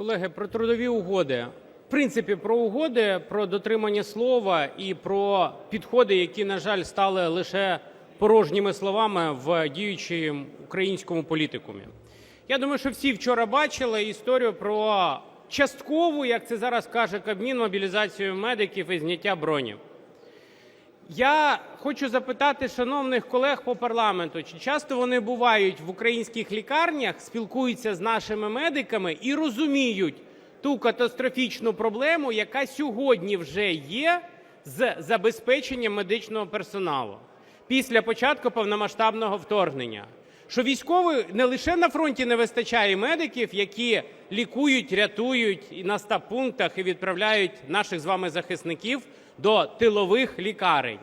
Колеги, про трудові угоди. В принципі, про угоди, про дотримання слова і про підходи, які, на жаль, стали лише порожніми словами в діючому українському політикумі. Я думаю, що всі вчора бачили історію про часткову, як це зараз каже Кабмін, мобілізацію медиків і зняття бронів. Я хочу запитати шановних колег по парламенту, чи часто вони бувають в українських лікарнях, спілкуються з нашими медиками і розуміють ту катастрофічну проблему, яка сьогодні вже є з забезпеченням медичного персоналу після початку повномасштабного вторгнення. Що військових не лише на фронті не вистачає медиків, які лікують, рятують і на стаб-пунктах і відправляють наших з вами захисників до тилових лікарень.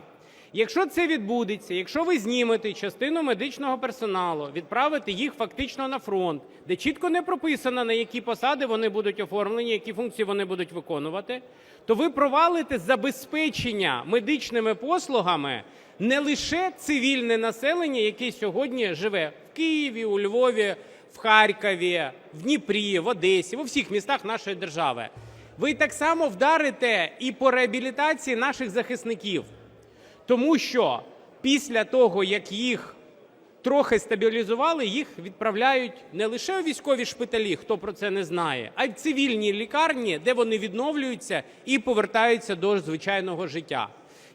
Якщо це відбудеться, якщо ви знімете частину медичного персоналу, відправите їх фактично на фронт, де чітко не прописано, на які посади вони будуть оформлені, які функції вони будуть виконувати, то ви провалите забезпечення медичними послугами не лише цивільне населення, яке сьогодні живе в Києві, у Львові, в Харкові, в Дніпрі, в Одесі, в усіх містах нашої держави. Ви так само вдарите і по реабілітації наших захисників. Тому що після того, як їх трохи стабілізували, їх відправляють не лише у військові шпиталі, хто про це не знає, а й в цивільні лікарні, де вони відновлюються і повертаються до звичайного життя.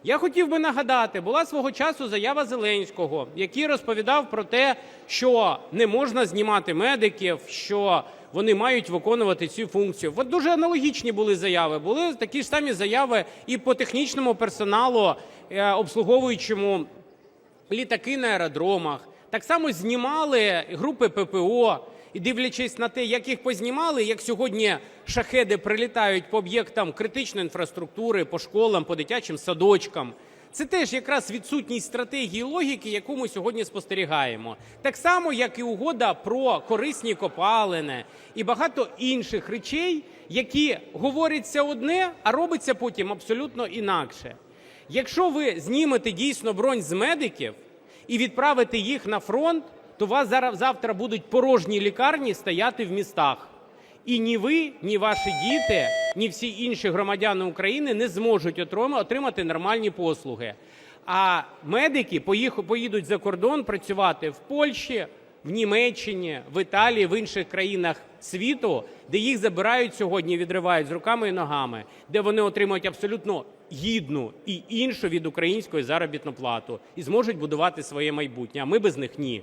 Я хотів би нагадати, була свого часу заява Зеленського, який розповідав про те, що не можна знімати медиків, що вони мають виконувати цю функцію. От дуже аналогічні були заяви. Були такі ж самі заяви і по технічному персоналу, е, обслуговуючому літаки на аеродромах. Так само знімали групи ППО. І дивлячись на те, як їх познімали, як сьогодні шахеди прилітають по об'єктам критичної інфраструктури, по школам, по дитячим садочкам. Це теж якраз відсутність стратегії логіки, яку ми сьогодні спостерігаємо. Так само, як і угода про корисні копалини і багато інших речей, які говоряться одне, а робиться потім абсолютно інакше. Якщо ви знімете дійсно бронь з медиків і відправите їх на фронт, то у вас зараз завтра будуть порожні лікарні стояти в містах. І ні ви, ні ваші діти, ні всі інші громадяни України не зможуть отримати нормальні послуги. А медики поїдуть за кордон працювати в Польщі, в Німеччині, в Італії, в інших країнах світу, де їх забирають сьогодні, відривають з руками і ногами, де вони отримують абсолютно гідну і іншу від української заробітну плату і зможуть будувати своє майбутнє. А ми без них ні.